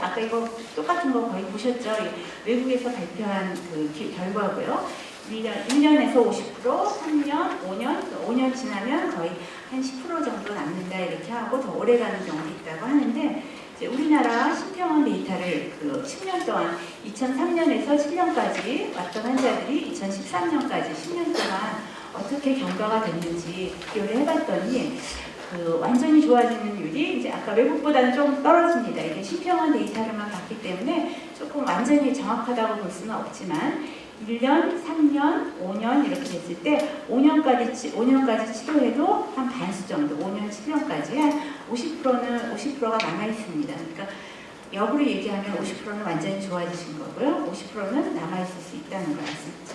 아까 이거 똑같은 거 거의 보셨죠? 이 외국에서 발표한 그 기- 결과고요. 1년, 1년에서 50%, 3년, 5년, 5년 지나면 거의 한 10% 정도 남는다 이렇게 하고 더 오래 가는 경우도 있다고 하는데 우리나라 심평원 데이터를 그 10년 동안 2003년에서 7년까지 왔던 환자들이 2013년까지 10년 동안 어떻게 경과가 됐는지 비교를 해봤더니 그 완전히 좋아지는 율이 이제 아까 외국보다는 좀 떨어집니다. 이게 심평원 데이터를만 봤기 때문에 조금 완전히 정확하다고 볼 수는 없지만 1년, 3년, 5년 이렇게 됐을 때 5년까지, 치- 5년까지 치료해도 한 반수 정도, 5년, 7년까지 한 50%는 50%가 남아 있습니다. 그러니까 역으로 얘기하면 50%는 완전히 좋아지신 거고요. 50%는 남아 있을 수 있다는 수 있죠.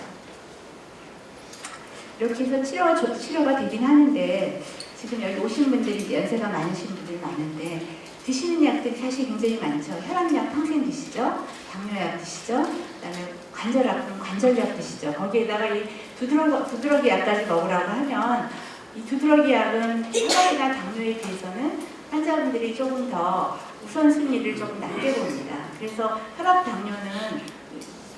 이렇게 해서 치료가, 조- 치료가 되긴 하는데 지금 여기 오신 분들이 연세가 많으신 분들이 많은데 드시는 약들이 사실 굉장히 많죠. 혈압약 평생 드시죠. 당뇨약 드시죠. 그다음에 관절 아픈 관절약 드시죠. 거기에다가 이 두드러기, 두드러기 약까지 먹으라고 하면 이 두드러기 약은 혈압이나 당뇨에 비해서는 환자분들이 조금 더 우선순위를 조금 낮게 봅니다. 그래서 혈압 당뇨는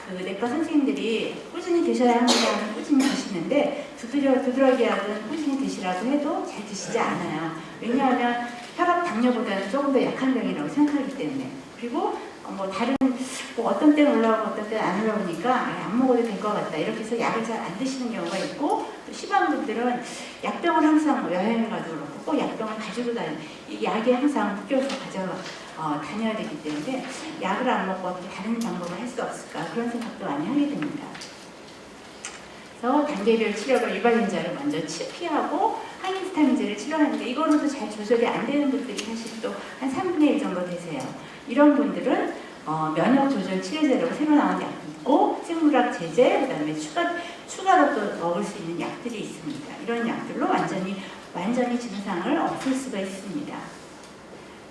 그 내과 선생님들이 꾸준히 드셔야 합니다는 꾸준히 드시는데 두드러, 두드러기 약은 꾸준히 드시라고 해도 잘 드시지 않아요. 왜냐하면 혈압 당뇨보다는 조금 더 약한 병이라고 생각하기 때문에 그리고 어, 뭐 다른 뭐 어떤 때는 올라오고 어떤 때는 안 올라오니까 안 먹어도 될 것 같다 이렇게 해서 약을 잘 안 드시는 경우가 있고 또 심한 분들은 약병을 항상 뭐 여행을 가도 그렇고 꼭 약병을 가지고 다니 이 약에 항상 묶여서 가져 어, 다녀야 되기 때문에 약을 안 먹고 다른 방법을 할 수 없을까 그런 생각도 많이 하게 됩니다. 그래서 단계별 치료가 유발인자를 먼저 치피하고 항히스타민제를 치료하는데 이거로도 잘 조절이 안 되는 분들이 사실 또 한 3분의 1 정도 되세요. 이런 분들은 어, 면역 조절 치료제로 새로 나온 약이 있고 생물학 제제 그다음에 추가 추가로 또 먹을 수 있는 약들이 있습니다. 이런 약들로 완전히 완전히 증상을 없앨 수가 있습니다.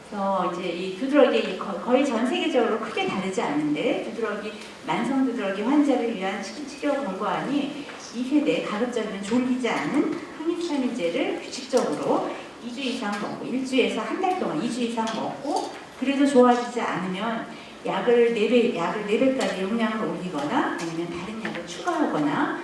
그래서 이제 이 두드러기 거- 거의 전 세계적으로 크게 다르지 않은데 두드러기 만성 두드러기 환자를 위한 치- 치료 권고안이 2세대 가급적이면 졸리지 않은 항히스타민제를 규칙적으로 2주 이상 먹고 1주에서 한 달 동안 2주 이상 먹고 그래도 좋아지지 않으면 약을 4배, 약을 4배까지 용량을 올리거나 아니면 다른 약을 추가하거나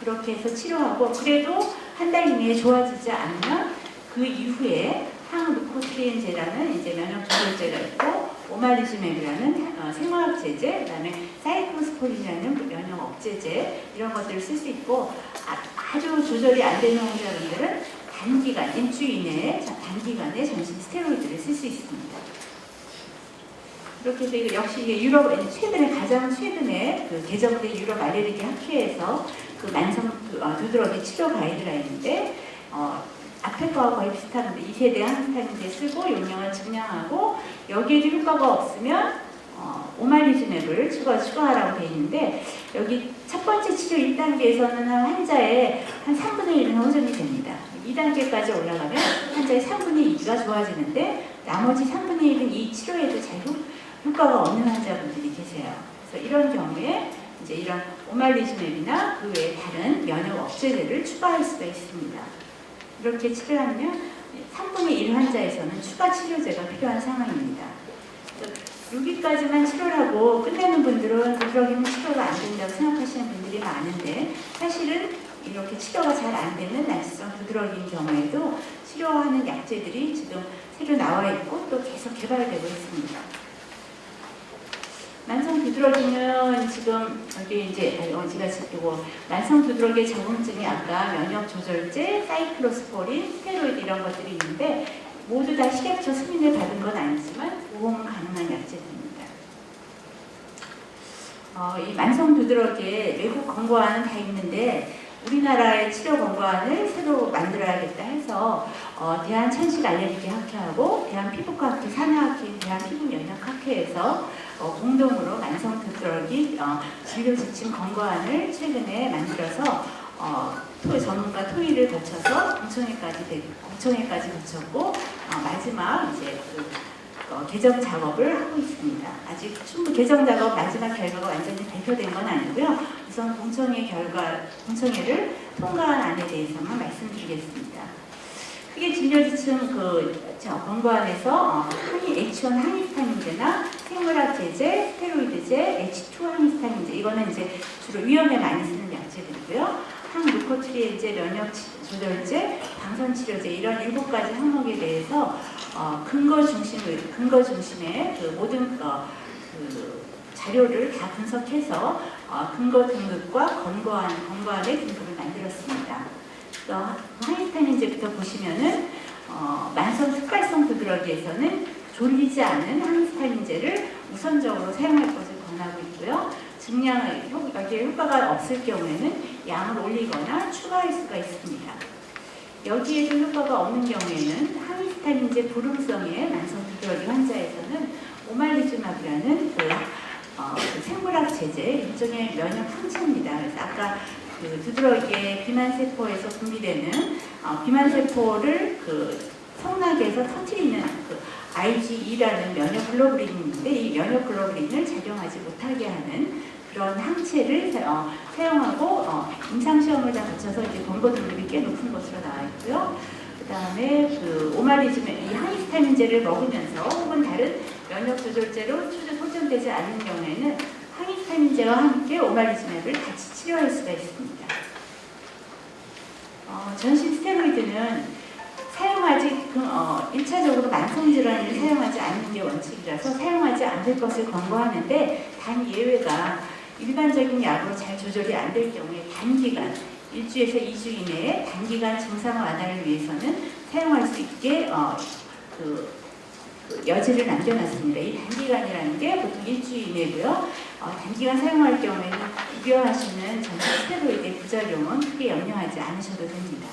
그렇게 해서 치료하고 그래도 한 달 이내에 좋아지지 않으면 그 이후에 항루코트린제라는 이제 면역 조절제가 있고 오마리즈맵이라는 어, 생화학 제제, 그다음에 사이클로스포린이라는 면역 억제제 이런 것들을 쓸 수 있고 아, 주 조절이 안 되는 환자분들은 단기간 일주일 이내에 자- 단기간에 전신 스테로이드를 쓸 수 있습니다. 이렇게 해서 역시 유럽 최근에 가장 최근에 그 개정된 유럽 알레르기 학회에서 그 만성 두- 어, 두드러기 치료 가이드라인인데 어, 앞에 거와 거의 비슷한데 2세대 항스타민제 쓰고 용량을 증량하고 여기에도 효과가 없으면 어, 오말리즈맵을 추가, 추가하라고 되어 있는데 여기 첫 번째 치료 1단계에서는 한 환자의 한 3분의 1은 호전이 됩니다. 2단계까지 올라가면 환자의 3분의 2가 좋아지는데 나머지 3분의 1은 이 치료에도 잘 효, 효과가 없는 환자분들이 계세요. 그래서 이런 경우에 이제 이런 오말리즈맵이나 그 외에 다른 면역 억제제를 추가할 수가 있습니다. 이렇게 치료하면 3분의 1 환자에서는 추가 치료제가 필요한 상황입니다. 여기까지만 치료를 하고 끝내는 분들은 그러기는 치료가 안 된다고 생각하시는 분들이 많은데 사실은 이렇게 치료가 잘 안 되는 날씨성 두드러기인 경우에도 치료하는 약제들이 지금 새로 나와 있고 또 계속 개발되고 있습니다. 두드러기는 지금 여기 이제 어, 지금 이거 만성 두드러기의 적응증이 아까 면역 조절제, 사이클로스포린, 스테로이드 이런 것들이 있는데 모두 다 식약처 승인을 받은 건 아니지만 보험 가능한 약제들입니다. 어, 이 만성 두드러기에 외국 권고안은 다 있는데 우리나라의 치료 권고안을 새로 만들어야겠다 해서 어, 대한 천식 알레르기 학회하고 대한 피부과 학회, 산하 학회, 대한 피부연약학회에서 어, 공동으로 만성 두드러기 어, 진료 지침 권고안을 최근에 만들어서 어, 토, 전문가 토의를 거쳐서 공청회까지 공청회까지 거쳤고 어, 마지막 이제 그 어, 개정 작업을 하고 있습니다. 아직 충분 개정 작업 마지막 결과가 완전히 발표된 건 아니고요. 우선 공청회 결과 공청회를 통과한 안에 대해서만 말씀드리겠습니다. 크게 진료 지침 그 저, 권고안에서 어, 항이 H1 항히스타민제나 생물학 제제, 스테로이드제, H2 항히스타민제 이거는 이제 주로 위험에 많이 쓰는 약제들이고요. 항루코트리엔제, 면역 치- 조절제, 방선 치료제 이런 일곱 가지 항목에 대해서 어, 근거 중심의 근거 중심의 그 모든 어, 그 자료를 다 분석해서 어, 근거 등급과 권고안 권고안의 등급을 만들었습니다. 그래서 항히스타민제부터 보시면은 어, 만성 특발성 부드러기에서는 졸리지 않은 항히스타민제를 우선적으로 사용할 것을 권하고 있고요. 여기에 효과가 없을 경우에는 양을 올리거나 추가할 수가 있습니다. 여기에도 효과가 없는 경우에는 항히스타민제 불음성의 만성 부드러기 환자에서는 오말리주막이라는 그, 어, 그 생물학 제제 일종의 면역 항체입니다. 그래서 아까 그 두드러기의 비만 세포에서 분비되는 어, 비만 세포를 그 성나게에서 터트리는 그 IgE라는 면역 글로불린인데 이 면역 글로불린을 작용하지 못하게 하는 그런 항체를 사- 어, 사용하고 어, 임상 시험을 다 거쳐서 이제 권고 등급이 꽤 높은 것으로 나와 있고요. 그다음에 그 오마리즘의 이 항히스타민제를 먹으면서 혹은 다른 면역 조절제로 추적 소전되지 않는 경우에는 항히스타민제와 함께 오마리즘액을 같이 치료할 수가 있습니다. 어, 전신 스테로이드는 사용하지 그, 어, 1차적으로 만성 질환을 사용하지 않는 게 원칙이라서 사용하지 않을 것을 권고하는데 단 예외가 일반적인 약으로 잘 조절이 안 될 경우에 단기간 1주에서 2주 이내에 단기간 증상 완화를 위해서는 사용할 수 있게 어, 그, 그 여지를 남겨놨습니다. 이 단기간이라는 게 보통 일주 이내고요. 어, 단기간 사용할 경우에는 급여하시는 전신 스테로이드의 부작용은 크게 염려하지 않으셔도 됩니다.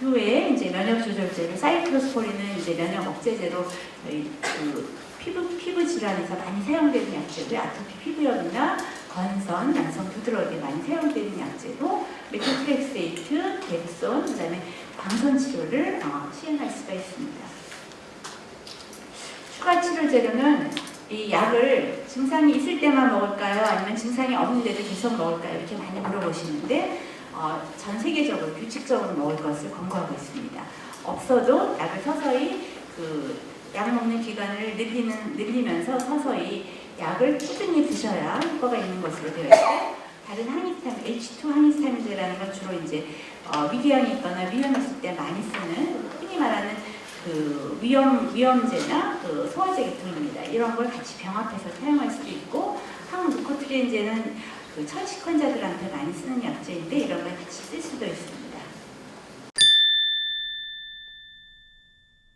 그 외에 이제 면역 조절제로 사이클로스포린은 이제 면역 억제제로 저희 그 피부 피부 질환에서 많이 사용되는 약제고요. 아토피 피부염이나 건선, 만성 부드러움에 많이 사용되는 약제로 메토트렉세이트, 덱손, 그다음에 광선 치료를 어, 시행할 수가 있습니다. 추가 치료 재료는 이 약을 증상이 있을 때만 먹을까요? 아니면 증상이 없는데도 계속 먹을까요? 이렇게 많이 물어보시는데 어, 전 세계적으로 규칙적으로 먹을 것을 권고하고 있습니다. 없어도 약을 서서히 그 약 먹는 기간을 늘리는 늘리면서 서서히 약을 꾸준히 드셔야 효과가 있는 것으로 되어 있고 다른 항히스타민 H2 항히스타민제라는 건 주로 이제 어, 위궤양이 있거나 위염했을 때 많이 쓰는 흔히 말하는 그 위험 위험제나 그 소화제 계통입니다. 이런 걸 같이 병합해서 사용할 수도 있고 항루코트리엔제는 그 천식 환자들한테 많이 쓰는 약제인데 이런 걸 같이 쓸 수도 있습니다.